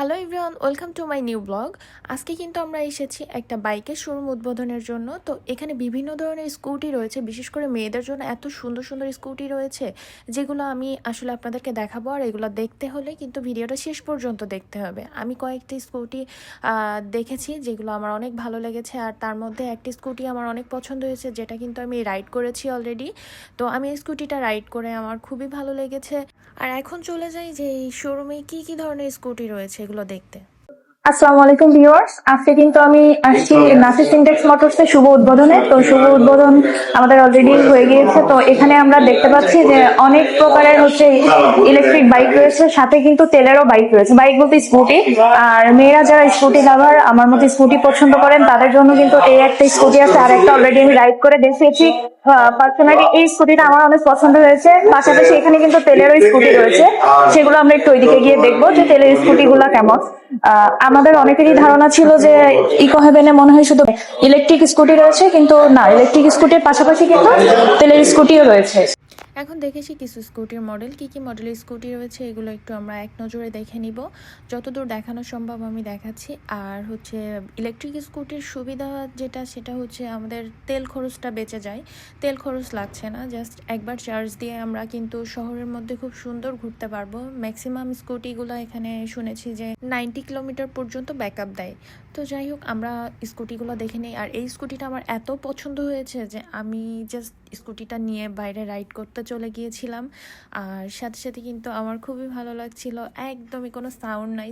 Hello everyone welcome to my new blog আজকে কিন্তু আমরা এসেছি একটা বাইকের শোরুম উদ্বোধনের জন্য। তো এখানে বিভিন্ন ধরনের স্কুটি রয়েছে, বিশেষ করে মেয়েদের জন্য এত সুন্দর সুন্দর স্কুটি রয়েছে, যেগুলো আমি আসলে আপনাদেরকে দেখাবো আর এগুলো দেখতে হলে কিন্তু ভিডিওটা শেষ পর্যন্ত দেখতে হবে। আমি কয়েকটি স্কুটি দেখেছি যেগুলো আমার অনেক ভালো লেগেছে আর তার মধ্যে একটি স্কুটি আমার অনেক পছন্দ হয়েছে, যেটা কিন্তু আমি রাইড করেছি অলরেডি তো আমি এই স্কুটিটা রাইড করে আমার খুবই ভালো লেগেছে। আর এখন চলে যাই যে এই শোরুমে কি কি ধরনের স্কুটি রয়েছে এগুলো দেখতে। আসসালামু আলাইকুম ভিউয়ার্স। আজকে কিন্তু আমি আসছি নাসির সিনটেক্স মোটরস এর শুভ উদ্বোধনে। তো শুভ উদ্বোধন আমাদের অলরেডি হয়ে গিয়েছে। তো এখানে আমরা দেখতে পাচ্ছি যে অনেক প্রকারের হচ্ছে ইলেকট্রিক বাইক রয়েছে সাথে কিন্তু তেলেরও বাইক রয়েছে। বাইক বলতে স্কুটি আর মেয়েরা যারা স্কুটি লাভার আমার মতো স্কুটি পছন্দ করেন তাদের জন্য কিন্তু এই একটা স্কুটি আছে। আর একটা অলরেডি আমি রাইড করে দেখিয়েছি। পার্সোনালি এই স্কুটিটা আমার অনেক পছন্দ হয়েছে। পাশাপাশি এখানে কিন্তু তেলেরও স্কুটি রয়েছে। সেগুলো আমরা একটু ওইদিকে গিয়ে দেখব যে তেলের স্কুটি গুলা কেমন। আমাদের অনেকেরই ধারণা ছিল যে ইকো হেভেনে মনে হয় শুধু ইলেকট্রিক স্কুটি রয়েছে, কিন্তু না ইলেকট্রিক স্কুটির পাশাপাশি কিন্তু তেলের স্কুটিও রয়েছে। এখন দেখেছি কিছু স্কুটির মডেল, কি কি মডেলের স্কুটি রয়েছে, এগুলো একটু আমরা এক নজরে দেখে নিব। যতদূর দেখানো সম্ভব আমি দেখাচ্ছি। আর হচ্ছে ইলেকট্রিক স্কুটির সুবিধা যেটা, সেটা হচ্ছে আমাদের তেল খরচটা বেঁচে যায়। তেল খরচ লাগছে না জাস্ট একবার চার্জ দিয়ে আমরা কিন্তু শহরের মধ্যে খুব সুন্দর ঘুরতে পারব। ম্যাক্সিমাম স্কুটিগুলো এখানে শুনেছি যে নাইনটি কিলোমিটার পর্যন্ত ব্যাকআপ দেয়। তো যাই হোক, আমরা স্কুটিগুলো দেখে নিই। আর এই স্কুটিটা আমার এত পছন্দ হয়েছে যে আমি জাস্ট স্কুটিটা নিয়ে বাইরে রাইড করতে চলে গিয়েছিলাম। আর সাথে সাথে কিন্তু আমার খুবই ভালো লাগছিল। একদমই কোনো সাউন্ড নাই।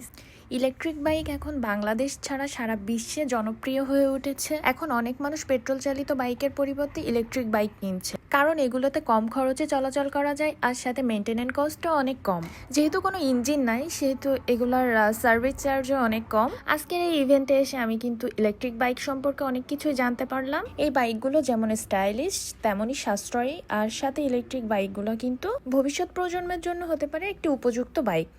ইলেকট্রিক বাইক এখন বাংলাদেশ ছাড়া সারা বিশ্বে জনপ্রিয় হয়ে উঠেছে। এখন অনেক মানুষ পেট্রোল চালিত বাইকের পরিবর্তে ইলেকট্রিক বাইক কিনছে। কারণ এগুলোতে কম খরচে চলাচল করা যায় আর সাথে মেনটেনেন্স কস্টও অনেক কম। যেহেতু কোনো ইঞ্জিন নাই, সেহেতু এগুলার সার্ভিস চার্জও অনেক কম। আজকের এই ইভেন্টে এসে আমি কিন্তু ইলেকট্রিক বাইক সম্পর্কে অনেক কিছুই জানতে পারলাম। এই বাইকগুলো যেমন স্টাইলিশ তেমনই সাশ্রয়ী। আর সাথে ইলেকট্রিক বাইকগুলো কিন্তু ভবিষ্যৎ প্রজন্মের জন্য হতে পারে একটি উপযুক্ত বাইক।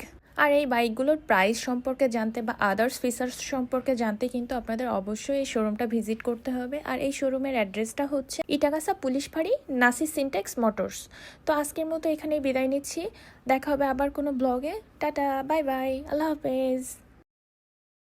আর এই বাইকগুলোর প্রাইস সম্পর্কে জানতে বা আদার্স ফিচার্স সম্পর্কে জানতে কিন্তু আপনাদের অবশ্যই এই শোরুমটা ভিজিট করতে হবে। আর এই শোরুমের অ্যাড্রেসটা হচ্ছে ইটাগাসা পুলিশ ফাঁড়ি, নাসি সিনটেক্স মোটরস। তো আজকের মতো এখানেই বিদায় নিচ্ছি। দেখা হবে আবার কোনো ব্লগে টাটা বাই বাই আল্লাহ হাফেজ।